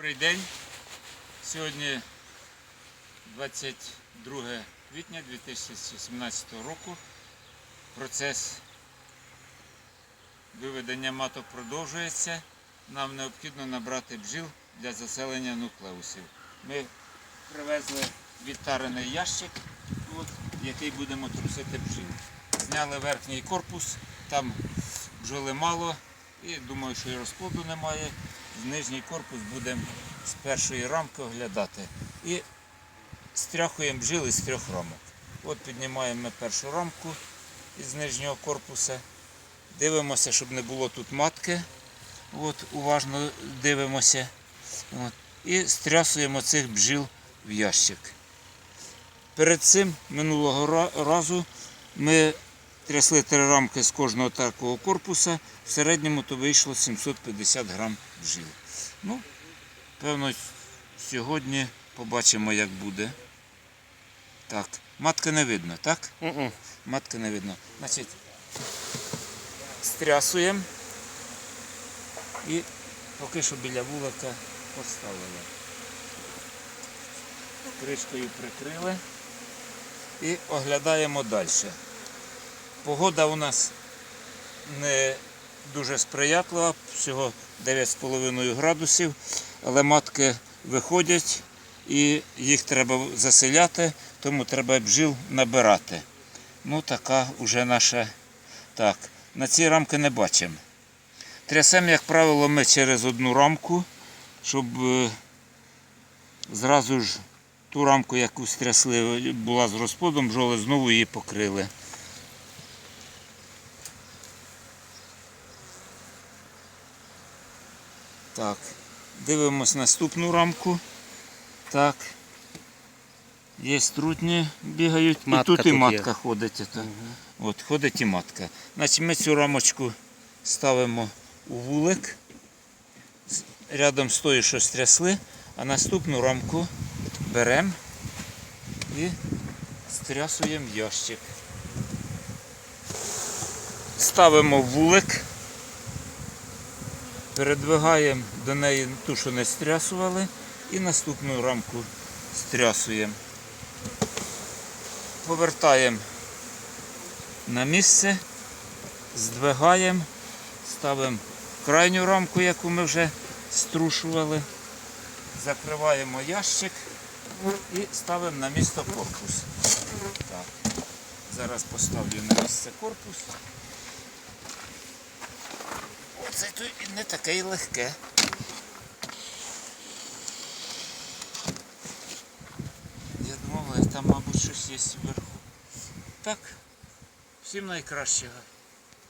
Добрий день. Сьогодні 22 квітня 2017 року. Процес виведення маток продовжується. Нам необхідно набрати бджіл для заселення нуклеусів. Ми привезли відтарений ящик, от, який будемо трусити бджіл. Зняли верхній корпус, там бджоли мало і думаю, що і розплоду немає. Нижній корпус будемо з першої рамки оглядати. І стряхуємо бджіли з трьох рамок. От піднімаємо першу рамку із нижнього корпуса. Дивимося, щоб не було тут матки. От, уважно дивимося. От. І стрясуємо цих бджіл в ящик. Перед цим минулого разу ми трясли три рамки з кожного такого корпуса. В середньому то вийшло 750 грам бджіл. Ну, певно, сьогодні побачимо, як буде. Так, матки не видно, так? Мгм. Матки не видно. Значить, стрясуємо і поки що біля вулика поставили. Кришкою прикрили і оглядаємо далі. Погода у нас не дуже сприятлива, всього 9,5 градусів, але матки виходять і їх треба заселяти, тому треба бджіл набирати. Ну, така вже наша. Так, на ці рамки не бачимо. Трясемо, як правило, ми через одну рамку, щоб е, зразу ж ту рамку, яку стрясли, була з розплодом, бджоли знову її покрили. Так, дивимось наступну рамку. Так. Є трутні бігають, Матка і тут і тут є. матка ходить. ото. От, ходить і матка. Значить, ми цю рамочку ставимо у вулик рядом з тою, що стрясли, а наступну рамку беремо і стрясуємо ящик. Ставимо вулик, передвигаємо до неї ту, що не стрясували, і наступну рамку стрясуємо. Повертаємо на місце, здвигаємо, ставимо крайню рамку, яку ми вже струшували, закриваємо ящик і ставимо на місце корпус. Так. Зараз поставлю на місце корпус. Оце то і не таке й легке. Я думав, там, мабуть, щось є вверху. Так, всім найкращого.